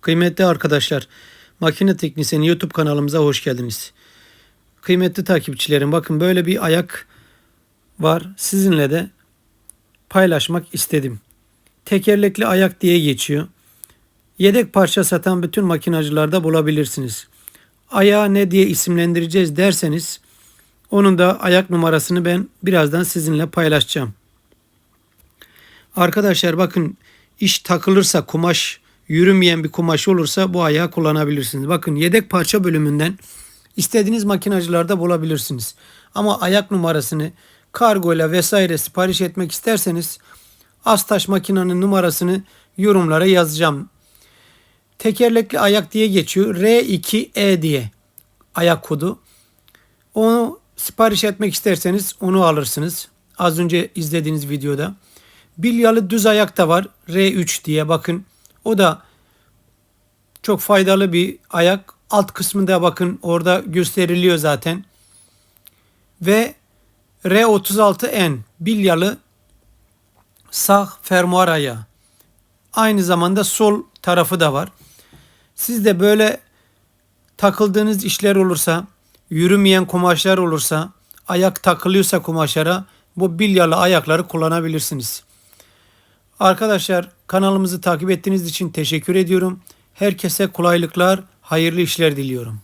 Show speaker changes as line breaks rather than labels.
Kıymetli arkadaşlar, Makine Teknisyeni YouTube kanalımıza hoş geldiniz. Kıymetli takipçilerim bakın böyle bir ayak var. Sizinle de paylaşmak istedim. Tekerlekli ayak diye geçiyor. Yedek parça satan bütün makinacılarda bulabilirsiniz. Ayağı ne diye isimlendireceğiz derseniz onun da ayak numarasını ben birazdan sizinle paylaşacağım. Arkadaşlar bakın iş takılırsa kumaş yürümeyen bir kumaş olursa bu ayağı kullanabilirsiniz. Bakın yedek parça bölümünden istediğiniz makinacılarda bulabilirsiniz. Ama ayak numarasını kargoyla vesaire sipariş etmek isterseniz Astaş makinenin numarasını yorumlara yazacağım. Tekerlekli ayak diye geçiyor. R2E diye ayak kodu. Onu sipariş etmek isterseniz onu alırsınız. Az önce izlediğiniz videoda. Bilyalı düz ayak da var. R3 diye bakın. O da çok faydalı bir ayak. Alt kısmında bakın orada gösteriliyor zaten. Ve R36N bilyalı sağ fermuar ayağı. Aynı zamanda sol tarafı da var. Siz de böyle takıldığınız işler olursa, yürümeyen kumaşlar olursa, ayak takılıyorsa kumaşlara bu bilyalı ayakları kullanabilirsiniz. Arkadaşlar kanalımızı takip ettiğiniz için teşekkür ediyorum. Herkese kolaylıklar, hayırlı işler diliyorum.